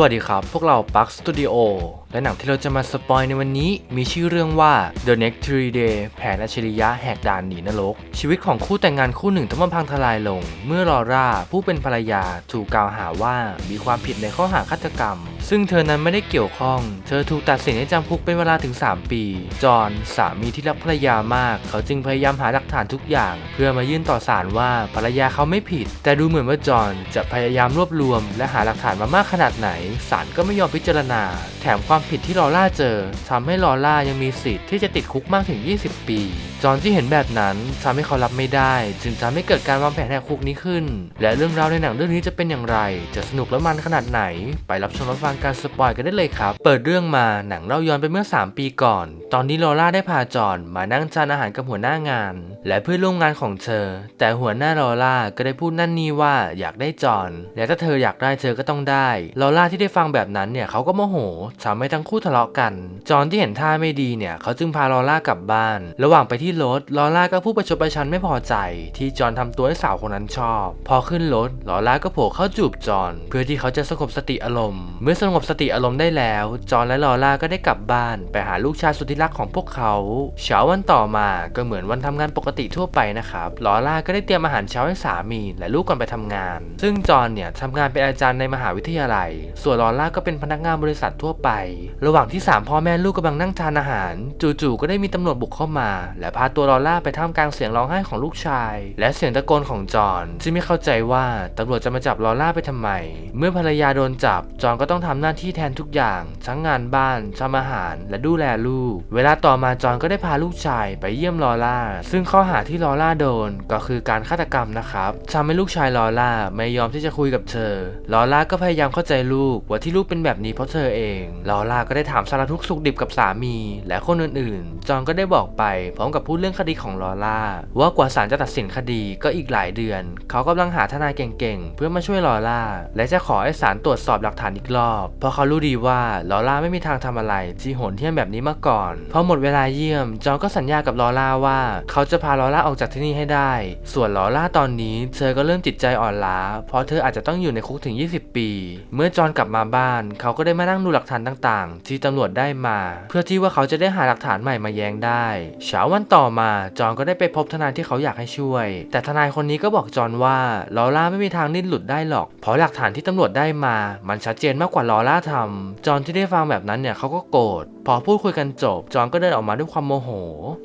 วัสดีครับ พวกเราปักสตูดิโอและหนังที่เราจะมาสปอยในวันนี้ มีชื่อเรื่องว่า The Next 3 Day แผนอัจฉริยะแหกด่านหนีนรก ชีวิตของคู่แต่งงานคู่หนึ่งต้องมาพังทลายลง เมื่อลอร่าผู้เป็นภรรยาถูกกล่าวหาว่ามีความผิดในข้อหาฆาตกรรม ซึ่งเธอนั้นไม่ได้เกี่ยวข้อง เธอถูกตัดสินให้จำคุกเป็นเวลาถึง 3 ปี จอห์นสามีที่รักภรรยามาก เขาจึงพยายามหาหลักฐานทุกอย่าง เพื่อมายื่นต่อศาลว่าภรรยาเขาไม่ผิด แต่ดูเหมือนว่าจอห์นจะพยายามรวบรวม และหาหลักฐานมามากขนาดไหนศาลก็ไม่ยอมพิจารณา แถมความผิดที่ลอร่าเจอทำให้ลอร่ายังมีสิทธิ์ที่จะติดคุกมากถึง 20 ปี จอนที่เห็นแบบนั้นทำให้เขารับไม่ได้ จึงทำให้เกิดการวางแผนแหกคุกนี้ขึ้น และเรื่องราวในหนังเรื่องนี้จะเป็นอย่างไร จะสนุกและมันขนาดไหน ไปรับชมรับฟังการสปอยกันได้เลยครับ เปิดเรื่องมาหนังเล่าย้อนไปเมื่อ 3 ปีก่อน ตอนนี้ลอร่าได้พาจอนมานั่งจานอาหารกับหัวหน้างาน และเพื่อนร่วมงานของเธอ แต่หัวหน้าลอร่าก็ได้พูดนั่นนี่ว่าอยากได้จอนและถ้าเธออยากได้เธอก็ต้องได้ลอร่าที่ได้ฟังแบบนั้นเนี่ยเขาก็โมโหทำให้ทั้งคู่ทะเลาะกัน จอห์นที่เห็นท่าไม่ดีเนี่ยเขาจึงพาลอร่ากลับบ้าน ระหว่างไปที่รถลอร่าก็พูดประชดประชันไม่พอใจ ที่จอห์นทำตัวให้สาวคนนั้นชอบ พอขึ้นรถลอร่าก็โผล่เข้าจูบจอห์นเพื่อที่เขาจะสงบสติอารมณ์ เมื่อสงบสติอารมณ์ได้แล้ว จอห์นและลอร่าก็ได้กลับบ้าน ไปหาลูกชายสุดที่รักของพวกเขาเช้าวันต่อมาก็เหมือนวันทำงานปกติทั่วไปนะครับลอร่าก็ได้เตรียมอาหารเช้าให้สามี และลูกก่อนไปทำงาน ซึ่งจอห์นเนี่ยทำงานเป็นอาจารย์ในมหาวิทยาลัยส่วนลอร่าก็เป็นพนักงานบริษัททั่วไป ระหว่างที่สามพ่อแม่ลูกกำลังนั่งทานอาหาร จู่ๆก็ได้มีตำรวจบุกเข้ามา และพาตัวลอร่าไปท่ามกลางเสียงร้องไห้ของลูกชาย และเสียงตะโกนของจอห์นที่งไม่เข้าใจว่าตำรวจจะมาจับลอร่าไปทำไม เมื่อภรรยาโดนจับ จอห์นก็ต้องทำหน้าที่แทนทุกอย่าง ทั้งงานบ้านทำอาหาร และดูแลลูก เวลาต่อมาจอห์นก็ได้พาลูกชายไปเยี่ยมลอร่า ซึ่งข้อหาที่ลอร่าโดนก็คือการฆาตกรรมนะครับทำให้ลูกชายลอร่าไม่ยอมที่จะคุยกับเธอลอร่าก็พยายามเข้าใจลูกว่าที่ลูกเป็นแบบนี้เพราะเธอเองลอร่าก็ได้ถามสารทุกข์สุขดิบกับสามี และคนอื่นๆ จอนก็ได้บอกไป พร้อมกับพูดเรื่องคดีของลอร่า ว่ากว่าศาลจะตัดสินคดีก็อีกหลายเดือน เขากำลังหาทนายเก่งๆ เพื่อมาช่วยลอร่า และจะขอให้ศาลตรวจสอบหลักฐานอีกรอบ เพราะเขารู้ดีว่าลอร่าไม่มีทางทำอะไรที่โหดเหี้ยมแบบนี้มาก่อนพอหมดเวลาเยี่ยม จอนก็สัญญากับลอร่าว่า เขาจะพาลอร่าออกจากที่นี่ให้ได้ ส่วนลอร่าตอนนี้ เธอก็เริ่มจิตใจอ่อนล้า เพราะเธออาจจะต้องอยู่ในคุกถึง 20 ปี เมื่อจอนกลับมาบ้าน เขาก็ได้มานั่งดูหลักฐานต่างๆ ที่ตำรวจได้มา เพื่อที่ว่าเขาจะได้หาหลักฐานใหม่มาแย้งได้เช้าวันต่อมาจอนก็ได้ไปพบทนายที่เขาอยากให้ช่วย แต่ทนายคนนี้ก็บอกจอนว่าลอร่าไม่มีทางดิ้นหลุดได้หรอก เพราะหลักฐานที่ตำรวจได้มา มันชัดเจนมากกว่าลอร่าทำจอนที่ได้ฟังแบบนั้นเนี่ยเขาก็โกรธ พอพูดคุยกันจบ จอนก็เดินออกมาด้วยความโมโห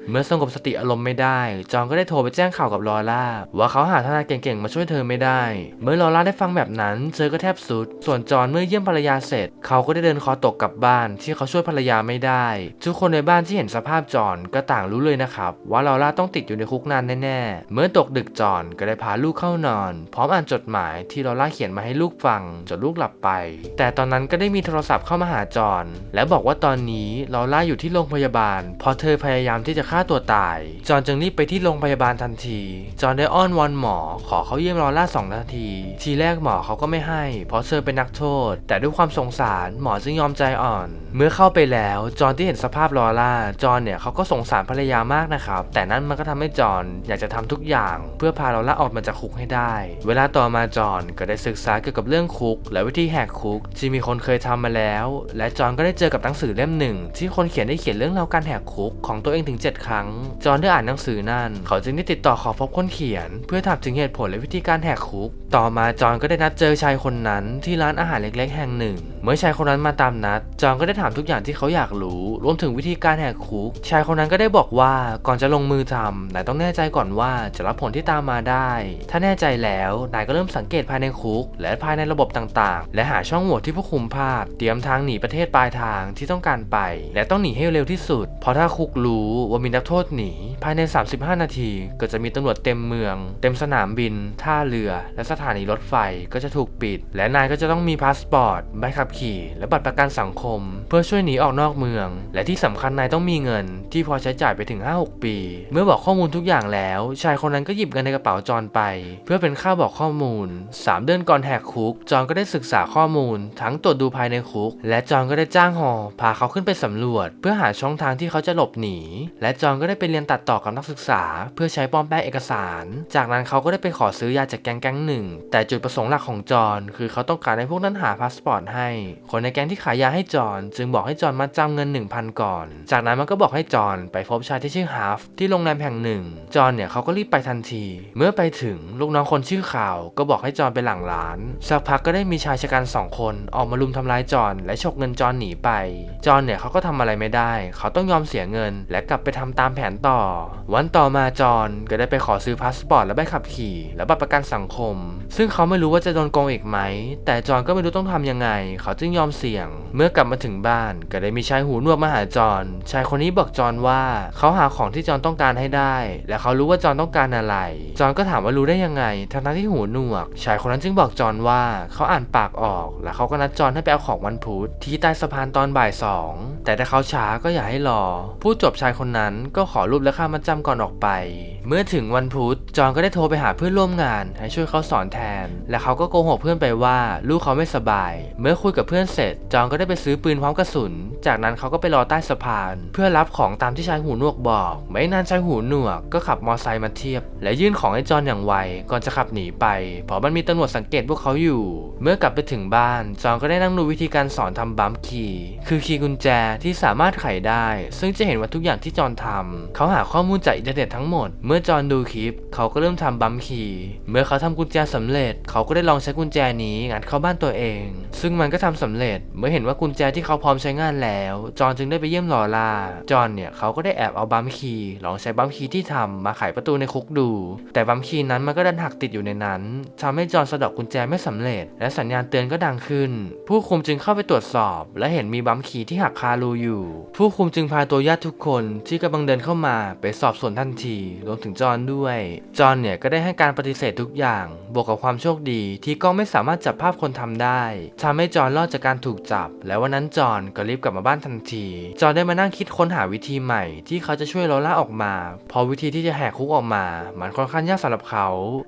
เมื่อสงบสติอารมณ์ไม่ได้ จอนก็ได้โทรไปแจ้งข่าวกับลอร่า ว่าเขาหาทนายเก่งๆ มาช่วยเธอไม่ได้ เมื่อลอร่าได้ฟังแบบนั้น เธอก็แทบสุด ส่วนจอนเมื่อเยี่ยมภรรยาเสร็จ เขาก็ได้เดินคอตกกลับบ้าน ที่เขาช่วยภรรยาไม่ได้ ทุกคนในบ้านที่เห็นสภาพจอนก็ต่างรู้เลยนะครับว่าลอร่าต้องติดอยู่ในคุกนานแน่ๆ เมื่อตกดึกจอนก็ได้พาลูกเข้านอน พร้อมอ่านจดหมายที่ลอร่าเขียนมาให้ลูกฟังจนลูกหลับไป แต่ตอนนั้นก็ได้มีโทรศัพท์เข้ามาหาจอนและบอกว่าตอนนี้ลอร่าอยู่ที่โรงพยาบาลพราะเธอพยายามที่จะฆ่าตัวตาย จอนจึงรีบไปที่โรงพยาบาลทันที จอนได้อ้อนวอนหมอ ขอเขาเยี่ยมลอร่าสองนาที ทีแรกหมอเขาก็ไม่ให้ เพราะเธอเป็นนักโทษ แต่ด้วยความสงสารหมอจึงยอมใจอ่อน เมื่อเข้าไปแล้ว จอนที่เห็นสภาพลอร่า จอนเนี่ยเขาก็สงสารภรรยามากนะครับ แต่นั่นมันก็ทำให้จอนอยากจะทำทุกอย่าง เพื่อพาลอร่าออกมาจากคุกให้ได้ เวลาต่อมาจอนก็ได้ศึกษาเกี่ยวกับเรื่องคุก และวิธีแหกคุกที่มีคนเคยทำมาแล้ว และจอนก็ได้เจอกับหนังสือเล่มหนึ่งที่คนเขียนได้เขียนเรื่องราวการแหกคุกของตัวเองถึง 7 ครั้ง จอห์นได้อ่านหนังสือนั่น เขาจึงได้ติดต่อขอพบคนเขียน เพื่อถามถึงเหตุผลและวิธีการแหกคุก ต่อมาจอห์นก็ได้นัดเจอชายคนนั้นที่ร้านอาหารเล็ก ๆ แห่งหนึ่ง เมื่อชายคนนั้นมาตามนัด จอห์นก็ได้ถามทุกอย่างที่เขาอยากรู้ รวมถึงวิธีการแหกคุก ชายคนนั้นก็ได้บอกว่าก่อนจะลงมือทำนายต้องแน่ใจก่อนว่าจะรับผลที่ตามมาได้ ถ้าแน่ใจแล้วนายก็เริ่มสังเกตภายในคุก และภายในระบบต่างๆ และหาช่องโหว่ที่ผู้คุมภาพเตรียมทางหนีประเทศปลายทางที่ต้องการไปและต้องหนีให้เร็วที่สุด เพราะถ้าคุกรู้ว่ามีนักโทษหนี ภายใน 35 นาที ก็จะมีตำรวจเต็มเมือง เต็มสนามบิน ท่าเรือ และสถานีรถไฟก็จะถูกปิด และนายก็จะต้องมีพาสปอร์ตใบขับขี่ และบัตรประกันสังคม เพื่อช่วยหนีออกนอกเมือง และที่สำคัญนายต้องมีเงิน ที่พอใช้จ่ายไปถึง 5-6 ปี เมื่อบอกข้อมูลทุกอย่างแล้ว ชายคนนั้นก็หยิบเงินในกระเป๋าจอนไป เพื่อเป็นค่าบอกข้อมูล 3 เดือนก่อนแหกคุก จอนก็ได้ศึกษาข้อมูล ทั้งตรวจดูภายในคุก และจอนก็ได้จ้างฮอพาเขาขึ้นไปสำรวจ เพื่อหาช่องทางที่เขาจะหลบหนี และจอนก็ได้ไปเรียนตัดต่อกับนักศึกษา เพื่อใช้ปลอมแปลงเอกสาร จากนั้นเขาก็ได้ไปขอซื้อยาจากแก๊งแก๊งหนึ่ง แต่จุดประสงค์หลักของจอนคือเขาต้องการให้พวกนั้นหาพาสปอร์ตให้ คนในแก๊งที่ขายยาให้จอห์นจึงบอกให้จอห์นมาจำเงิน 1,000 ก่อน จากนั้นมันก็บอกให้จอห์นไปพบชายที่ชื่อฮาฟที่โรงแรมแห่งหนึ่ง จอห์นเนี่ยเขาก็รีบไปทันที เมื่อไปถึงลูกน้องคนชื่อข่าว ก็บอกให้จอห์นไปหลังร้าน สักพักก็ได้มีชายชะกันสองคนออกมาลุมทำร้ายจอนและฉกเงินจอนหนีไป จอนเนี่ยเขาก็ทำอะไรไม่ได้ เขาต้องยอมเสียเงิน และกลับไปทำตามแผนต่อ วันต่อมาจอห์นก็ได้ไปขอซื้อพาสปอร์ตและใบขับขี่ และบัตรประกันสังคม ซึ่งเขาไม่รู้ว่าจะโดนโกงอีกไหม แต่จอห์นก็ไม่รู้ต้องทำยังไง เขาจึงยอมเสี่ยง เมื่อกลับมาถึงบ้าน ก็ได้มีชายหูหนวกมาหาจอห์นชายคนนี้บอกจอห์นว่าเขาหาของที่จอห์นต้องการให้ได้ และเขารู้ว่าจอห์นต้องการอะไร จอห์นก็ถามว่ารู้ได้ยังไงทั้งที่หูหนวก ชายคนนั้นจึงบอกจอห์นว่าเขาอ่านปากออก และเขาก็นัดจอห์นให้ไปเอาของวันพุธที่ใต้สะพานตอนบ่ายสองแต่ถ้าเขาช้าก็อย่าให้รอพูดจบชายคนนั้นก็ขอรูปและค่ามัดจำก่อนออกไป เมื่อถึงวันพุธจอนก็ได้โทรไปหาเพื่อนร่วมงาน ให้ช่วยเขาสอนแทน และเขาก็โกหกเพื่อนไปว่า ลูกเขาไม่สบาย เมื่อคุยกับเพื่อนเสร็จ จอนก็ได้ไปซื้อปืนพร้อมกระสุน จากนั้นเขาก็ไปรอใต้สะพาน เพื่อรับของตามที่ชายหูหนวกบอก ไม่นานชายหูหนวกก็ขับมอไซค์มาเทียบ และยื่นของให้จอนอย่างไวก่อนจะขับหนีไปเพราะมันมีตำรวจสังเกตพวกเขาอยู่ เมื่อกลับไปถึงบ้านจอนก็ได้นั่งดูวิธีการสอนทำบัมคีย์คือคีย์กุญแจที่สามารถไขได้ ซึ่งจะเห็นว่าทุกอย่างที่จอห์นทำเขาหาข้อมูลจากอินเทอร์เน็ตทั้งหมด เมื่อจอห์นดูคลิป เขาก็เริ่มทำบัมคีย์เมื่อเขาทำกุญแจสำเร็จ เขาก็ได้ลองใช้กุญแจนี้งัดเข้าบ้านตัวเอง ซึ่งมันก็ทำสำเร็จ เมื่อเห็นว่ากุญแจที่เขาพร้อมใช้งานแล้ว จอห์นจึงได้ไปเยี่ยมลอร่า จอห์นเนี่ยเขาก็ได้แอบเอาบัมคีย์ลองใช้บัมคีย์ที่ทำมาไขประตูในคุกดู แต่บัมคีย์นั้นมันก็ดันหักติดอยู่ในนั้นทำให้จอห์นสะดอกกุญแจไม่สำเร็จ และสัญญาณเตือนก็ดังขึ้น ผู้คุมจึงเข้าไปตรวจสอบ และเห็นมีบัมคีย์ที่หักคารูอยู่ ผู้คุมจึงพาตัวญาติทุกคนที่กำลังเดินเข้ามาไปสอบสวนทันทีรวมถึงจอห์นด้วย จอห์นเนี่ยก็ได้ให้การปฏิเสธทุกอย่าง บวกกับความโชคดีที่กล้องไม่สามารถจับภาพคนทำได้ทำให้จอห์นรอดจากการถูกจับ และวันนั้นจอห์นก็รีบกลับมาบ้านทันที จอห์นได้มานั่งคิดค้นหาวิธีใหม่ ที่เขาจะช่วยลอล่าออกมาพราะวิธีที่จะแหกคุกออกมา มันค่อนข้างยากสำหรับเขา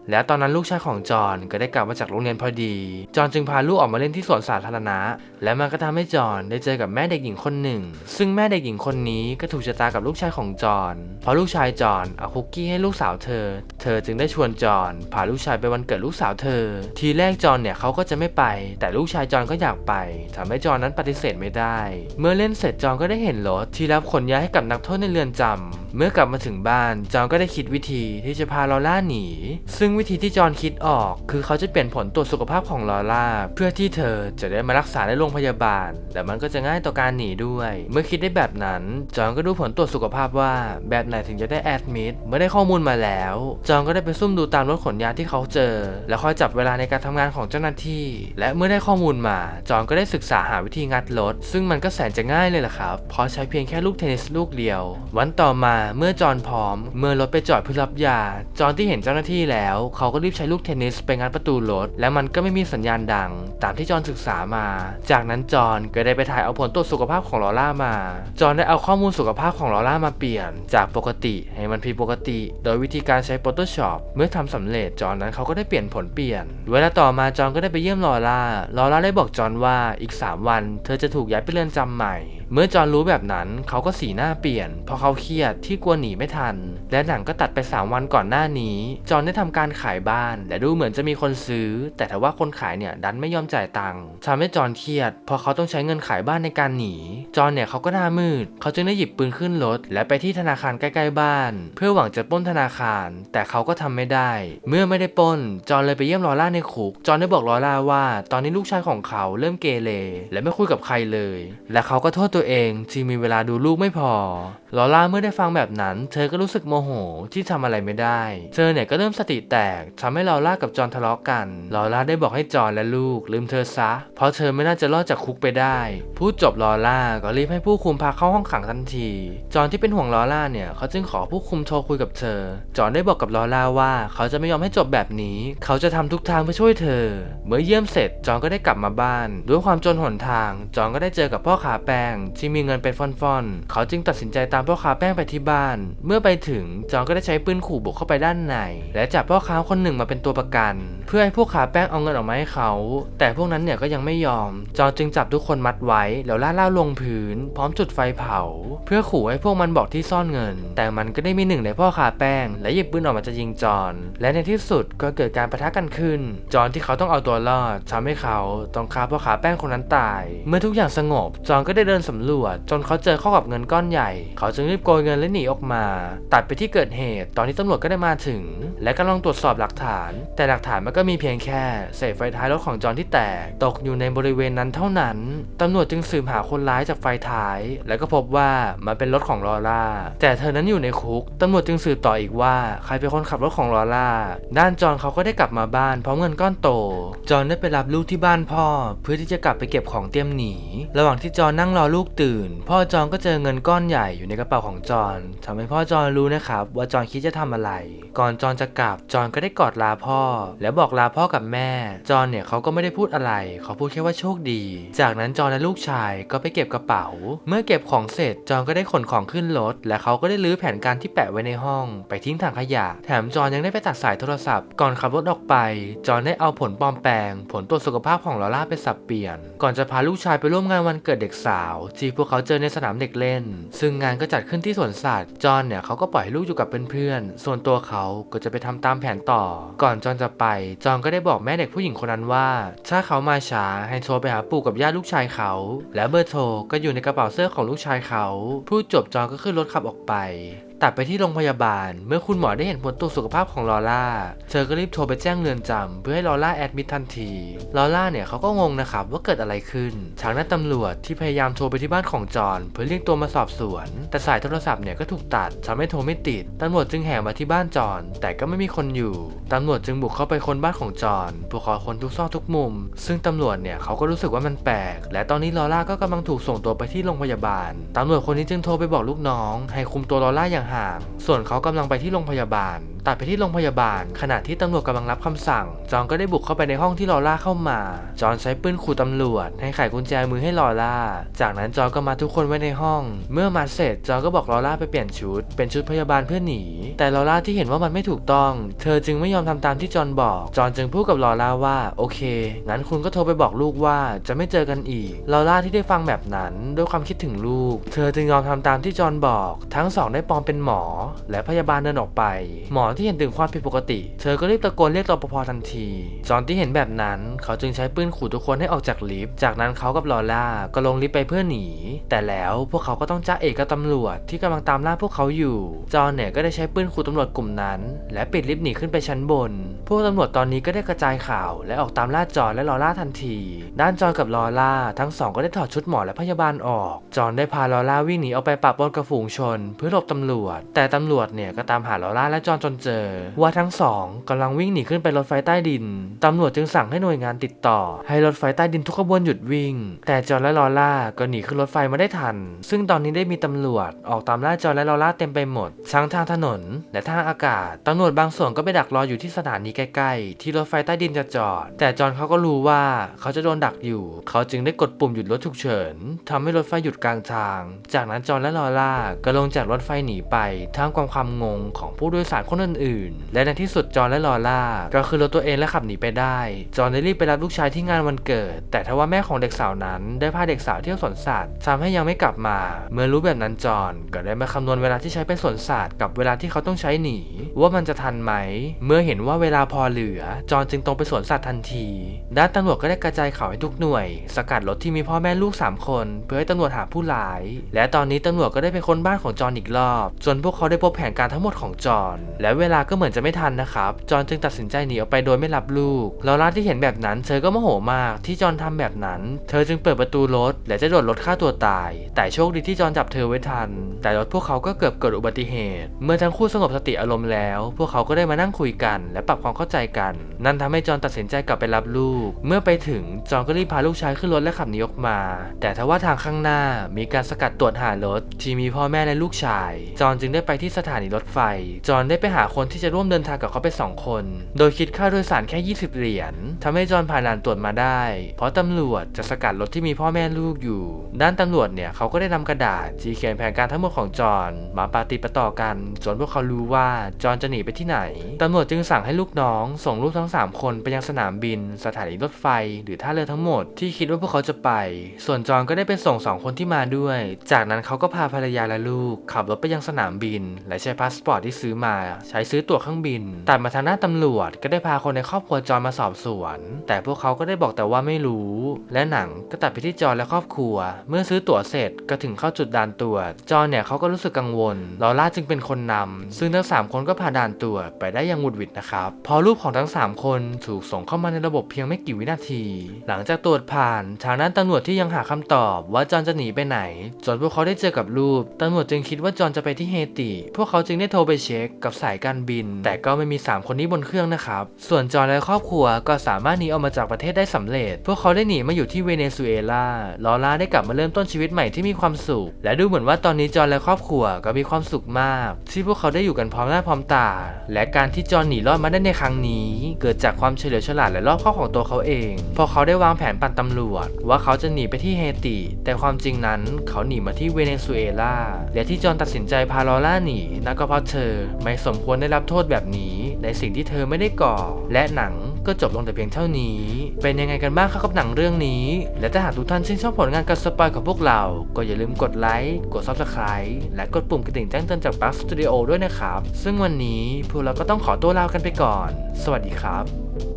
และตอนนั้นลูกชายของจอห์นก็ได้กลับมาจากโรงเรียนพอดี จอห์นจึงพาลูกออกมาเล่นที่สวนสาธารณะ และมันก็ทำให้จอห์นได้เจอกับแม่เด็กหญิงคนหนึ่ง ซึ่งแม่เด็กหญิงคนนี้ก็ถูกชะตากับลูกชายของจอห์นเพราะลูกชายจอห์นเอาคุกกี้ให้ลูกสาวเธอ เธอจึงได้ชวนจอห์นพาลูกชายไปวันเกิดลูกสาวเธอ ทีแรกจอห์นเนี่ยเขาก็จะไม่ไป แต่ลูกชายจอห์นก็อยากไปทำให้จอห์นนั้นปฏิเสธไม่ได้ เมื่อเล่นเสร็จจอห์นก็ได้เห็นรถที่รับขนย้ายให้กับนักโทษในเรือนจำเมื่อกลับมาถึงบ้านจอห์นก็ได้คิดวิธีที่จะพาลอล่าหนี ซึ่งวิธีที่จอห์นคิดออก คือเขาจะเปลี่ยนผลตรวจสุขภาพของลอล่า เพื่อที่เธอจะได้มารักษาในโรงพยาบาลและมันก็จะง่ายต่อการหนีด้วยเมื่อคิดได้แบบนั้นจอห์นก็ดูผลตรวจสุขภาพว่า แบบไหนถึงจะได้แอดมิดเมื่อได้ข้อมูลมาแล้ว จอห์นก็ได้ไปซุ่มดูตามรถขนยาที่เขาเจอ แล้วคอยจับเวลาในการทำงานของเจ้าหน้าที่ และเมื่อได้ข้อมูลมา จอห์นก็ได้ศึกษาหาวิธีงัดรถ ซึ่งมันก็แสนจะง่ายเลยล่ะครับเพราะใช้เพียงแค่ลูกเทนนิสลูกเดียว วันต่อมาเมื่อจอนพร้อม เมื่อรถไปจอดเพื่อรับยา จอนที่เห็นเจ้าหน้าที่แล้ว เขาก็รีบใช้ลูกเทนนิสไปงัดประตูรถ และมันก็ไม่มีสัญญาณดัง ตามที่จอนศึกษามา จากนั้นจอนก็ได้ไปถ่ายเอาผลตรวจสุขภาพของลอร่ามา จอห์นได้เอาข้อมูลสุขภาพของลอร่ามาเปลี่ยน จากปกติให้มันผิดปกติ โดยวิธีการใช้ Photoshop เมื่อทำสำเร็จจอห์นนั้นเขาก็ได้เปลี่ยนผลเปลี่ยน เวลาต่อมาจอห์นก็ได้ไปเยี่ยมลอร่าลอร่าได้บอกจอห์นว่าอีก 3 วัน เธอจะถูกย้ายไปเรือนจำใหม่ เมื่อจอนรู้แบบนั้นเขาก็สีหน้าเปลี่ยน เพราะเขาเครียดที่กลัวหนีไม่ทัน และหนังก็ตัดไป 3 วันก่อนหน้านี้ จอนได้ทำการขายบ้าน และดูเหมือนจะมีคนซื้อ แต่ถ้าว่าคนขายเนี่ยดันไม่ยอมจ่ายตังค์ทำให้จอนเครียดพราะเขาต้องใช้เงินขายบ้านในการหนี จอนเนี่ยเขาก็หน้ามืด เขาจึงได้หยิบปืนขึ้นรถและไปที่ธนาคารใกล้ๆบ้าน เพื่อหวังจะปล้นธนาคาร แต่เขาก็ทำไม่ได้ เมื่อไม่ได้ปล้น จอนเลยไปเยี่ยมลอร่าในคุก จอนได้บอกลอร่าว่า ตอนนี้ลูกชายของเขาเริ่มเกเรและไม่คุยกับใครเลย และเขาก็โทษตัวเองที่มีเวลาดูลูกไม่พอ ลอร่าเมื่อได้ฟังแบบนั้น เธอก็รู้สึกโมโหที่ทำอะไรไม่ได้ เธอเนี่ยก็เริ่มสติแตกทำให้ลอร่ากับจอห์นทะเลาะกัน ลอร่าได้บอกให้จอห์นและลูกลืมเธอซะ เพราะเธอไม่น่าจะรอดจากคุกไปได้ พูดจบลอร่าก็รีบให้ผู้คุมพาเข้าห้องขังทันที จอห์นที่เป็นห่วงลอร่าเนี่ยเขาจึงขอผู้คุมโทรคุยกับเธอ จอห์นได้บอกกับลอร่าว่า เขาจะไม่ยอมให้จบแบบนี้ เขาจะทำทุกทางเพื่อช่วยเธอ เมื่อเยี่ยมเสร็จจอห์นก็ได้กลับมาบ้าน ด้วยความจนหนทาง จอห์นก็ได้เจอกับพ่อขาแปงที่มีเงินเป็นฟ่อนๆ เขาจึงตัดสินใจตามพ่อค้าแป้งไปที่บ้าน เมื่อไปถึงจอนก็ได้ใช้ปืนขู่บุกเข้าไปด้านใน และจับพ่อค้าคนหนึ่งมาเป็นตัวประกัน เพื่อให้พวกค้าแป้งเอาเงินออกมาให้เขา แต่พวกนั้นเนี่ยก็ยังไม่ยอม จอนจึงจับทุกคนมัดไว้แล้วล่าล่าลงพื้น พร้อมจุดไฟเผา เพื่อขู่ให้พวกมันบอกที่ซ่อนเงิน แต่มันก็ได้มีหนึ่งในพ่อค้าแป้ง และหยิบปืนออกมาจะยิงจอน และในที่สุดก็เกิดการประทะกันขึ้น จอนที่เขาต้องเอาตัวรอดทำให้เขาต้องฆ่าพ่อค้าแป้งคนนั้นตาย เมื่อทุกอย่างสงบ จอนก็ได้เดินสำรวจ จนเขาเจอเข้ากับเงินก้อนใหญ่ เขาจึงรีบโกยเงินและหนีออกมา ตัดไปที่เกิดเหตุ ตอนนี้ตำรวจก็ได้มาถึง และกำลังตรวจสอบหลักฐาน แต่หลักฐานมันก็มีเพียงแค่เศษไฟท้ายรถของจอนที่แตก ตกอยู่ในบริเวณนั้นเท่านั้นตำรวจจึงสืบหาคนร้ายจากไฟท้าย แล้วก็พบว่ามันเป็นรถของลอร่า แต่เธอนั้นอยู่ในคุกตำรวจจึงสืบต่ออีกว่า ใครเป็นคนขับรถของลอร่า ด้านจอนเขาก็ได้กลับมาบ้านพร้อมเงินก้อนโต จอนได้ไปรับลูกที่บ้านพ่อ เพื่อที่จะกลับไปเก็บของเตรียมหนี ระหว่างที่จอนนั่งรอลูกตื่น พ่อจอนก็เจอเงินก้อนใหญ่อยู่ในกระเป๋าของจอนทำให้พ่อจอนรู้นะครับว่าจอนคิดจะทำอะไร ก่อนจอนจะกลับจอนก็ได้กอดลาพ่อ แล้วบอกลาพ่อกับแม่ จอนเนี่ยเขาก็ไม่ได้พูดอะไร เขาพูดแค่ว่าโชคดี จากนั้นจอนและลูกชายก็ไปเก็บกระเป๋า เมื่อเก็บของเสร็จจอนก็ได้ขนของขึ้นรถและเขาก็ได้ลื้อแผนการที่แปะไว้ในห้อง ไปทิ้งถังขยะ แถมจอนยังได้ไปตัดสายโทรศัพท์ ก่อนขับรถออกไป จอนได้เอาผลปลอมแปลง ผลตรวจสุขภาพของลอร่าไปสับเปลี่ยน ก่อนจะพาลูกชายไปร่วมงานวันเกิดเด็กสาวที่พวกเขาเจอในสนามเด็กเล่น ซึ่งงานก็จัดขึ้นที่สวนสัตว์ จอนเนี่ยเขาก็ปล่อยลูกอยู่กับเพื่อนๆ ส่วนตัวเขาก็จะไปทำตามแผนต่อ ก่อนจอนจะไป จอนก็ได้บอกแม่เด็กผู้หญิงคนนั้นว่า ถ้าเขามาช้าให้โทรไปหาปู่กับย่าลูกชายเขา และเบอร์โทรก็อยู่ในกระเป๋าเสื้อของลูกชายเขา พูดจบจอนก็ขึ้นรถขับออกไป ตัดไปที่โรงพยาบาล เมื่อคุณหมอได้เห็นผลตรวจสุขภาพของลอร่า เธอก็รีบโทรไปแจ้งเรือนจำเพื่อให้ลอร่าแอดมิดทันที ลอร่าเนี่ยเขาก็งงนะครับว่าเกิดอะไรขึ้นทางด้นตำรวจที่พยายามโทรไปที่บ้านของจอห์นเพื่อเรียกตัวมาสอบสวน แต่สายโทรศัพท์เนี่ยก็ถูกตัดทำให้โทรไม่ติดตำรวจจึงแห่มาที่บ้านจอห์นแต่ก็ไม่มีคนอยู่ตำรวจจึงบุกเข้าไปค้นบ้านของจอห์นพวกเขาค้นทุกซอกทุกมุม ซึ่งตำรวจเนี่ยเขาก็รู้สึกว่ามันแปลก และตอนนี้ลอร่าก็กำลังถูกส่งตัวไปที่โรงพยาบาลตำรวจคนนี้จึงโทรไปบอกลูกน้อง ให้คุมตัวลอร่าอย่างหาก ส่วนเขากำลังไปที่โรงพยาบาล ตัดไปที่โรงพยาบาล ขณะที่ตำรวจกำลังรับคำสั่ง จอห์นก็ได้บุกเข้าไปในห้องที่ลอร่าเข้ามา จอห์นใช้ปืนขู่ตำรวจ ให้ไขกุญแจมือให้ลอร่า จากนั้นจอห์นก็มาทุกคนไว้ในห้อง เมื่อมาเสร็จจอห์นก็บอกลอร่าไปเปลี่ยนชุด เป็นชุดพยาบาลเพื่อหนี แต่ลอร่าที่เห็นว่ามันไม่ถูกต้อง เธอจึงไม่ยอมทำตามที่จอห์นบอก จอห์นจึงพูดกับลอร่าว่า โอเค งั้นคุณก็โทรไปบอกลูกว่าจะไม่เจอกันอีก ลอร่าที่ได้ฟังแบบนั้นด้วยความคิดถึงลูก เธอจึงยอมทำตามที่จอห์นบอก ทั้งสองได้ปลอมเป็นหมอ และพยาบาลเดินออกไป หมอที่เห็นถึงความผิดปกติ เธอก็รีบตะโกนเรียกรปภทันที จอห์นที่เห็นแบบนั้น เขาจึงใช้ปืนขู่ทุกคนให้ออกจากลิฟต์ จากนั้นเขากับลอร่าก็ลงลิฟต์ไปเพื่อหนี แต่แล้วพวกเขาก็ต้องจ้าเอกกับตำรวจที่กำลังตามล่าพวกเขาอยู่ จอห์นเนี่ยก็ได้ใช้ปืนขู่ตำรวจกลุ่มนั้น และปิดลิฟต์หนีขึ้นไปชั้นบน พวกตำรวจตอนนี้ก็ได้กระจายข่าว และออกตามล่าจอห์นและลอร่าทันที ด้านจอห์นกับลอร่าทั้งสองก็ได้ถอดชุดหมอและพยาบาลออก จอห์นได้พาลอร่าวิ่งหนีออกไปปะปนกับฝูงชน เพื่อหลบตำรวจ แต่ตำรวจเนี่ยก็ตามหาลอร่าและจอนจนเจอ ว่าทั้งสองกำลังวิ่งหนีขึ้นไปรถไฟใต้ดิน ตำรวจจึงสั่งให้หน่วยงานติดต่อ ให้รถไฟใต้ดินทุกขบวนหยุดวิ่ง แต่จอห์นและลอร่าก็หนีขึ้นรถไฟมาได้ทัน ซึ่งตอนนี้ได้มีตำรวจออกตามล่าจอห์นและลอร่าเต็มไปหมดทั้งทางถนน และทางอากาศตำรวจบางส่วนก็ไปดักรออยู่ที่สถานีใกล้ๆ ที่รถไฟใต้ดินจะจอด แต่จอห์นเขาก็รู้ว่าเขาจะโดนดักอยู่ เขาจึงได้กดปุ่มหยุดรถฉุกเฉินทำให้รถไฟหยุดกลางทาง จากนั้นจอห์นและลอร่าก็ลงจากรถไฟหนีไปท่ามกลางความงงของผู้โดยสารคนอื่นๆและในที่สุดจอนและลอร่าก็คือรถตัวเองและขับหนีไปได้ จอนได้รีบไปรับลูกชายที่งานวันเกิด แต่ทว่าแม่ของเด็กสาวนั้นได้พาเด็กสาวเที่ยวสวนสัตว์ทำให้ยังไม่กลับมา เมื่อรู้แบบนั้นจอนก็ได้มาคำนวณเวลาที่ใช้ไปสวนสัตว์กับเวลาที่เขาต้องใช้หนี ว่ามันจะทันไหม เมื่อเห็นว่าเวลาพอเหลือ จอนจึงตรงไปสวนสัตว์ทันที ด้านตำรวจก็ได้กระจายข่าวให้ทุกหน่วย สกัดรถที่มีพ่อแม่ลูก 3 คน เพื่อให้ตำรวจหาผู้ร้าย และตอนนี้ตำรวจก็ได้ไปค้นบ้านของจอนอีกรอบ จนพวกเขาได้พบแผนการทั้งหมดของจอนและเววลาก็เหมือนจะไม่ทันนะครับ จอห์นจึงตัดสินใจหนีออกไปโดยไม่รับลูกลอร่าที่เห็นแบบนั้น เธอก็โมโหมากที่จอห์นทำแบบนั้น เธอจึงเปิดประตูรถและจะโดดรถฆ่าตัวตาย แต่โชคดีที่จอห์นจับเธอไว้ทัน แต่รถพวกเขาก็เกือบเกิดอุบัติเหตุ เมื่อทั้งคู่สงบสติอารมณ์แล้ว พวกเขาก็ได้มานั่งคุยกัน และปรับความเข้าใจกัน นั่นทำให้จอห์นตัดสินใจกลับไปรับลูก เมื่อไปถึงจอห์นก็รีบพาลูกชายขึ้นรถและขับหนีออกมา แต่ทว่าทางข้างหน้ามีการสกัดตรวจหารถที่มีพ่อแม่และลูกชาย จอนจึงได้ไปที่สถานีรถไฟ จอนได้ไปหาคนที่จะร่วมเดินทางกับเขาไปสองคน โดยคิดค่าโดยสารแค่ 20 เหรียญทำให้จอห์นผ่านด่านตรวจมาได้ เพราะตำรวจจะสกัดรถที่มีพ่อแม่ลูกอยู่ ด้านตำรวจเนี่ยเขาก็ได้นำกระดาษที่เขียนแผนการทั้งหมดของจอห์นมาปาติดประต่อกันจนพวกเขารู้ว่าจอห์นจะหนีไปที่ไหนตำรวจจึงสั่งให้ลูกน้อง ส่งลูกทั้ง 3 คนไปยังสนามบิน สถานีรถไฟ หรือท่าเรือทั้งหมดที่คิดว่าพวกเขาจะไป ส่วนจอห์นก็ได้เป็นส่งสองคนที่มาด้วย จากนั้นเขาก็พาภรรยาและลูก ขับรถไปยังสนามบิน และใช้พาสปอร์ตที่ซื้อมา ใช้ซื้อตั๋วเครื่องบิน ตัดมาทางหน้าตำรวจก็ได้พาคนในครอบครัวจอห์นมาสอบสวน แต่พวกเขาก็ได้บอกแต่ว่าไม่รู้ และหนังก็ตัดไปที่จอห์นและครอบครัว เมื่อซื้อตั๋วเสร็จก็ถึงเข้าจุดด่านตรวจ จอห์นเนี่ยเขาก็รู้สึกกังวลลอร่าจึงเป็นคนนำซึ่งทั้งสามคนก็ผ่านด่านตรวจไปได้อย่างหวุดหวิดนะครับ พอรูปของทั้งสามคนถูกส่งเข้ามาในระบบเพียงไม่กี่วินาที หลังจากตรวจผ่านทางด้นตำรวจที่ยังหาคำตอบว่าจอห์นจะหนีไปไหน จนพวกเขาได้เจอกับรูปตำรวจจึงคิดว่าจอห์นจะไปที่เฮติ พวกเขาจึงได้โทรไปเช็คกับสายการบิน แต่ก็ไม่มี 3 คนนี้บนเครื่องนะครับ ส่วนจอห์นและครอบครัวก็สามารถหนีออกมาจากประเทศได้สำเร็จ พวกเขาได้หนีมาอยู่ที่เวเนซุเอลา ลอร่าได้กลับมาเริ่มต้นชีวิตใหม่ที่มีความสุข และดูเหมือนว่าตอนนี้จอห์นและครอบครัวก็มีความสุขมาก ที่พวกเขาได้อยู่กันพร้อมหน้าพร้อมตา และการที่จอห์นหนีรอดมาได้ในครั้งนี้ เกิดจากความเฉลียวฉลาดและรอบคอบของตัวเขาเอง พอเขาได้วางแผนปั่นตำรวจ ว่าเขาจะหนีไปที่เฮติ แต่ความจริงนั้นเขาหนีมาที่เวเนซุเอลา และที่จอห์นตัดสินใจพาลอร่าหนีนั่นก็เพราะเธอไม่สมควรได้รับโทษแบบนี้ ในสิ่งที่เธอไม่ได้ก่อ และหนังก็จบลงแต่เพียงเท่านี้ เป็นยังไงกันบ้างครับกับหนังเรื่องนี้ และถ้าหากทุกท่านชื่นชอบผลงานการสปอยของพวกเรา ก็อย่าลืมกดไลค์ กดซับสไคร b e และกดปุ่มกระดิ่งแจ้งเตือนจากบัคสตูดิโอด้วยนะครับ ซึ่งวันนี้พวกเราก็ต้องขอตัวลากันไปก่อน สวัสดีครับ